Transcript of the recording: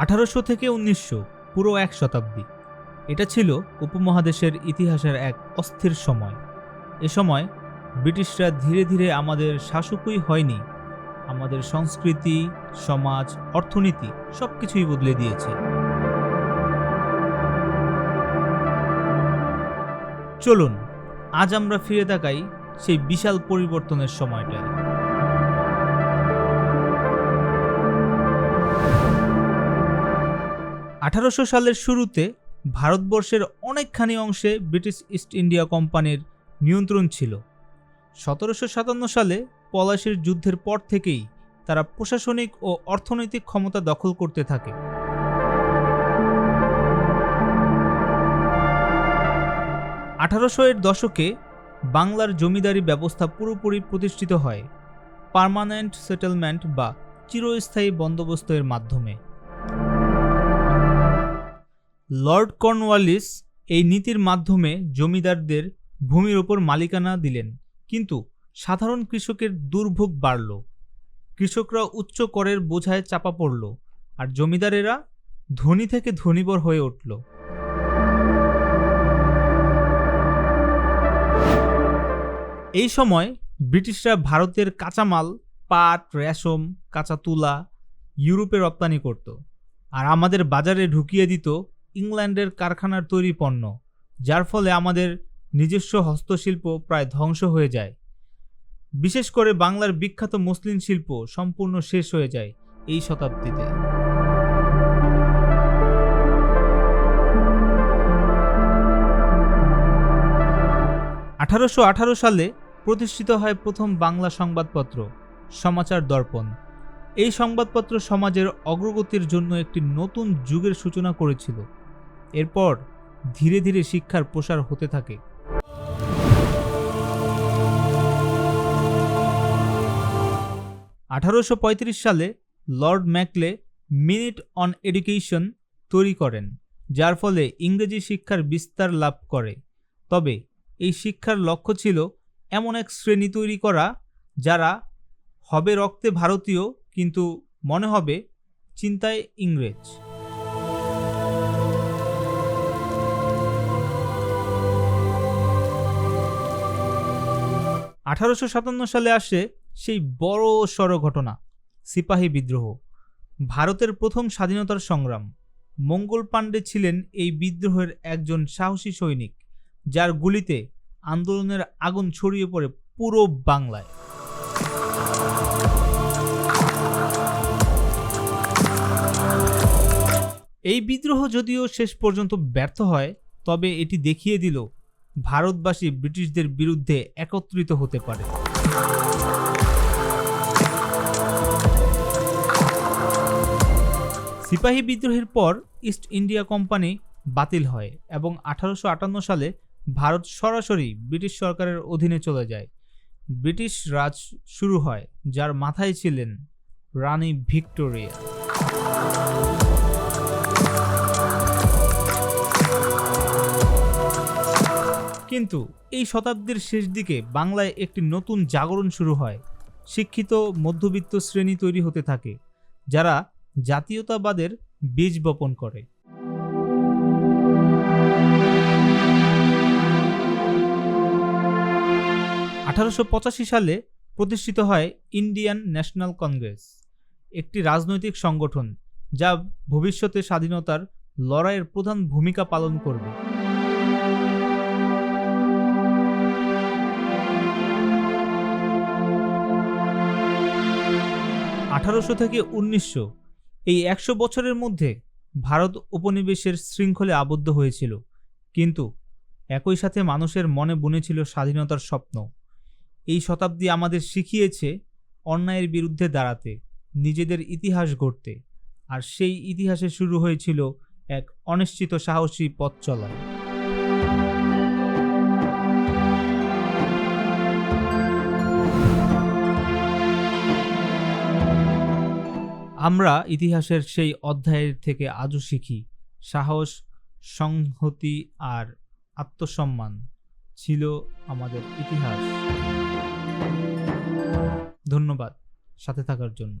আঠারোশো থেকে উনিশশো, পুরো এক শতাব্দী। এটা ছিল উপমহাদেশের ইতিহাসের এক অস্থির সময়। এ সময় ব্রিটিশরা ধীরে ধীরে আমাদের শাসকই হয়নি। আমাদের সংস্কৃতি, সমাজ, অর্থনীতি সব কিছুই বদলে দিয়েছে। চলুন, আজ আমরা ফিরে তাকাই সেই বিশাল পরিবর্তনের সময়টায়। আঠারোশো সালের শুরুতে ভারতবর্ষের অনেকখানি অংশে ব্রিটিশ ইস্ট ইন্ডিয়া কোম্পানির নিয়ন্ত্রণ ছিল। সতেরোশো সাতান্ন সালে পলাশির যুদ্ধের পর থেকেই তারা প্রশাসনিক ও অর্থনৈতিক ক্ষমতা দখল করতে থাকে। আঠারোশো এর দশকে বাংলার জমিদারি ব্যবস্থা পুরোপুরি প্রতিষ্ঠিত হয় পার্মানেন্ট সেটেলমেন্ট বা চিরস্থায়ী বন্দোবস্তের মাধ্যমে। লর্ড কর্নওয়ালিস এই নীতির মাধ্যমে জমিদারদের ভূমির ওপর মালিকানা দিলেন, কিন্তু সাধারণ কৃষকের দুর্ভোগ বাড়ল। কৃষকরা উচ্চ করের বোঝায় চাপা পড়ল আর জমিদারেরা ধনী থেকে ধনীবর হয়ে উঠল। এই সময় ব্রিটিশরা ভারতের কাঁচামাল, পাট, রেশম, কাঁচা তুলা ইউরোপে রপ্তানি করত আর আমাদের বাজারে ঢুকিয়ে দিত ইংল্যান্ডের কারখানার তৈরি পণ্য, যার ফলে আমাদের নিজস্ব হস্তশিল্প প্রায় ধ্বংস হয়ে যায়। বিশেষ করে বাংলার বিখ্যাত মুসলিম শিল্প সম্পূর্ণ শেষ হয়ে যায় এই শতাব্দীতে। আঠারোশো আঠারো সালে প্রতিষ্ঠিত হয় প্রথম বাংলা সংবাদপত্র, সমাচার দর্পণ। এই সংবাদপত্র সমাজের অগ্রগতির জন্য একটি নতুন যুগের সূচনা করেছিল। এরপর ধীরে ধীরে শিক্ষার প্রসার হতে থাকে। আঠারোশো পঁয়ত্রিশ সালে Lord Macaulay minute on education তৈরি করেন, যার ফলে ইংরেজি শিক্ষার বিস্তার লাভ করে। তবে এই শিক্ষার লক্ষ্য ছিল এমন এক শ্রেণি তৈরি করা, যারা হবে রক্তে ভারতীয়, কিন্তু মনে হবে চিন্তায় ইংরেজ। আঠারোশো সাতান্ন সালে আসে সেই বড় সড় ঘটনা, সিপাহী বিদ্রোহ। ভারতের প্রথম স্বাধীনতার সংগ্রাম। মঙ্গল পাণ্ডে ছিলেন এই বিদ্রোহের একজন সাহসী সৈনিক, যার গুলিতে আন্দোলনের আগুন ছড়িয়ে পড়ে পুরো বাংলায়। এই বিদ্রোহ যদিও শেষ পর্যন্ত ব্যর্থ হয়, তবে এটি দেখিয়ে দিল ভারতবাসী ব্রিটিশদের বিরুদ্ধে একত্রিত হতে পারে। সিপাহী বিদ্রোহের পর ইস্ট ইন্ডিয়া কোম্পানি বাতিল হয় এবং আঠারোশো আটান্ন সালে ভারত সরাসরি ব্রিটিশ সরকারের অধীনে চলে যায়। ব্রিটিশ রাজ শুরু হয়, যার মাথায় ছিলেন রানী ভিক্টোরিয়া। কিন্তু এই শতাব্দীর শেষ দিকে বাংলায় একটি নতুন জাগরণ শুরু হয়। শিক্ষিত মধ্যবিত্ত শ্রেণি তৈরি হতে থাকে, যারা জাতীয়তাবাদের বীজ বপন করে। আঠারোশো পঁচাশি সালে প্রতিষ্ঠিত হয় ইন্ডিয়ান ন্যাশনাল কংগ্রেস, একটি রাজনৈতিক সংগঠন যা ভবিষ্যতে স্বাধীনতার লড়াইয়ের প্রধান ভূমিকা পালন করবে। আঠারোশো থেকে উনিশশো। এই একশো বছরের মধ্যে ভারত উপনিবেশের শৃঙ্খলে আবদ্ধ হয়েছিল, কিন্তু একই সাথে মানুষের মনে বুনেছিল স্বাধীনতার স্বপ্ন। এই শতাব্দী আমাদের শিখিয়েছে অন্যায়ের বিরুদ্ধে দাঁড়াতে, নিজেদের ইতিহাস গড়তে, আর সেই ইতিহাসে শুরু হয়েছিল এক অনিশ্চিত সাহসী পথ চলা। আমরা ইতিহাসের সেই অধ্যায়ের থেকে আজও শিখি, সাহস, সংহতি আর আত্মসম্মান ছিল আমাদের ইতিহাস। ধন্যবাদ সাথে থাকার জন্য।